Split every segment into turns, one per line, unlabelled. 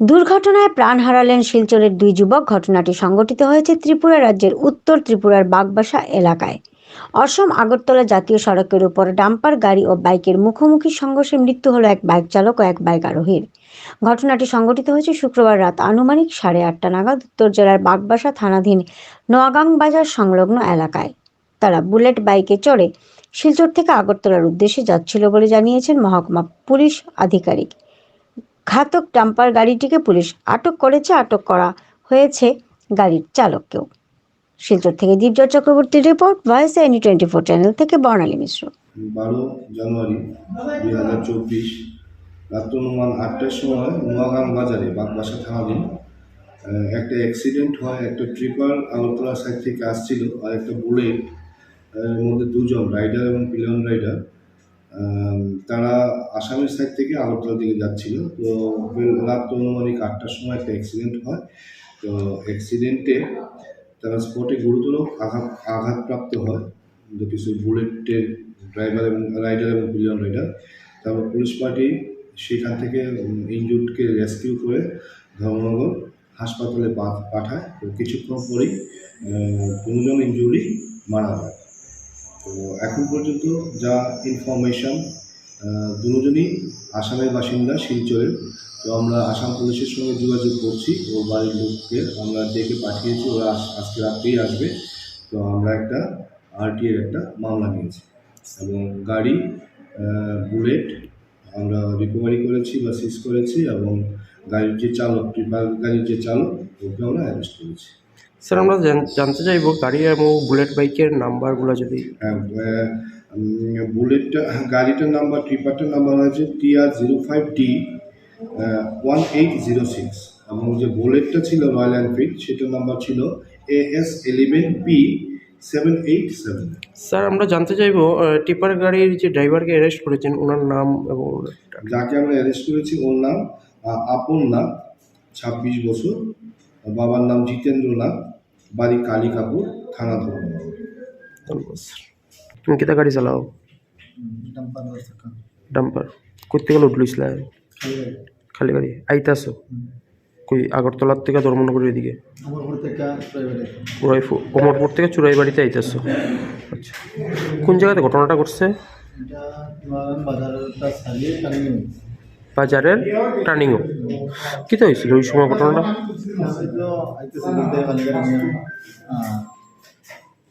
দুর্ঘটনায় প্রাণ হারালেন শিলচরের দুই যুবক। ঘটনাটি সংঘটিত হয়েছে ত্রিপুরা রাজ্যের উত্তর ত্রিপুরার বাগবাসা এলাকায়। অসম আগরতলা জাতীয় সড়কের উপর ডাম্পার, গাড়ি ও বাইকের মুখোমুখি সংঘর্ষে মৃত্যু হলো এক বাইক চালক ও এক বাইক আরোহীর। ঘটনাটি সংঘটিত হয়েছে শুক্রবার রাত আনুমানিক সাড়ে আটটা নাগাদ উত্তর জেলার বাগবাসা থানাধীন নোয়াগাং বাজার সংলগ্ন এলাকায়। তারা বুলেট বাইকে চড়ে শিলচর থেকে আগরতলার উদ্দেশ্যে যাচ্ছিল বলে জানিয়েছেন মহকুমা পুলিশ আধিকারিক। ঘাতক ডাম্পার গাড়িটিকে পুলিশ আটক করেছে, আটক করা হয়েছে গাড়ির চালককেও। শিলচর থেকে দীপজয় চক্রবর্তীর report, voice any twenty four channel থেকে বর্ণালী মিশ্র।
বারো জানুয়ারি দুই হাজার চব্বিশ, রাত্র অনুমান আটটার সময় নোয়াগাং বাজারে, বাগবাসা থানাধীন একটা অ্যাক্সিডেন্ট হয়, একটা ট্রিপার আগরতলা সাইড থেকে আসছিল আর একটা বুলেট মধ্যে দুজন রাইডার এবং পিলিয়ন রাইডার তারা আসামের সাইড থেকে আগরতলা দিকে যাচ্ছিল। তো রাত অনুমানিক আটটার সময় একটা অ্যাক্সিডেন্ট হয়। তো অ্যাক্সিডেন্টে তারা স্পটে গুরুতর আঘাত, আঘাতপ্রাপ্ত হয়। দুটি সেই বুলেটের ড্রাইভার এবং রাইডার এবং পিলিয়ন রাইডার তারপর পুলিশ পার্টি সেখান থেকে ইনজুর্ডকে রেস্কিউ করে ধর্মনগর হাসপাতালে পাঠায়। তো কিছুক্ষণ পরেই দুজন ইনজুরি মারা যায়। তো এখন পর্যন্ত যা ইনফরমেশন দুজনই আসামের বাসিন্দা শিলচরের। তো আমরা আসাম পুলিশের সঙ্গে যোগাযোগ করছি, ওর বাড়ির লোককে আমরা ডেকে পাঠিয়েছি, ওরা আজকে রাত্রেই আসবে। তো আমরা একটা আরটিএর একটা মামলা নিয়েছি এবং গাড়ি বুলেট আমরা রিকভারি করেছি বা সিজ করেছি এবং গাড়ির যে চালক, গাড়ির যে চালক, ওকে আমরা অ্যারেস্ট করেছি।
স্যার আমরা জানতে চাইব গাড়ি এবং বুলেট বাইকের নাম্বারগুলো যদি।
হ্যাঁ, বুলেটটা গাড়িটার নাম্বার ট্রিপারটার নাম্বার হয়েছে TR zero five D one eight zero six. এবং যে বুলেটটা ছিল রয়্যাল এনফিল্ড সেটার নাম্বার ছিল A S eleven P seven eight seven.
Sir আমরা জানতে চাইব টিপার গাড়ির যে ড্রাইভারকে অ্যারেস্ট করেছেন ওনার নাম এবং
যাকে আমরা অ্যারেস্ট করেছি ওর নাম আপন নাথ ছাব্বিশ বছর। বাবার নাম জিতেন্দ্র নাথ বাড়ি কালী কাপুর থানা
স্যার তুমি কেটা গাড়ি চালাও?
ডাম্পার।
ডাম্পার করতে গেলে উঠলিস খালি গাড়ি। আইতাছো কই আগরতলার থেকে ধর্মনগরের দিকে কোমরপুর থেকে চুরাই বাড়িতে আইতাছো আচ্ছা। কোন জায়গাতে ঘটনাটা ঘটছে? বাজারের টার্নিংও। কী তো হয়েছিল ওই সময় ঘটনাটা?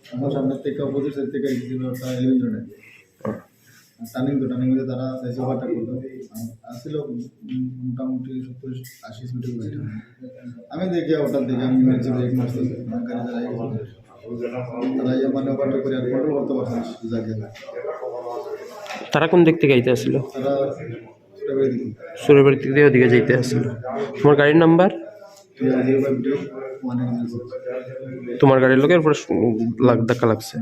আমার সামনের থেকে অপোজিট সাইড থেকে আইতেছিল একটা এলিভেন জোনে টার্নিং তো টার্নিং মধ্যে তারা চাইছে ওভারটা করল আসছিল মোটামুটি সত্তর আশি আমি দেখি ওটার দিকে আমি মেরেছি ব্রেক মারছি আমার গাড়ি দাঁড়াই তারা ইয়ে মানে ওভারটা করে আর কন্ট্রোল করতে পারছে না
তারা কোন দিক থেকে আইতে আসছিল
তারা দিকে
সুরের বাড়ি থেকে ওদিকে যাইতে আসছিল। তোমার গাড়ির নাম্বার? তোমার গাড়ির লোকের উপরে লাগ ধাক্কা লাগছে।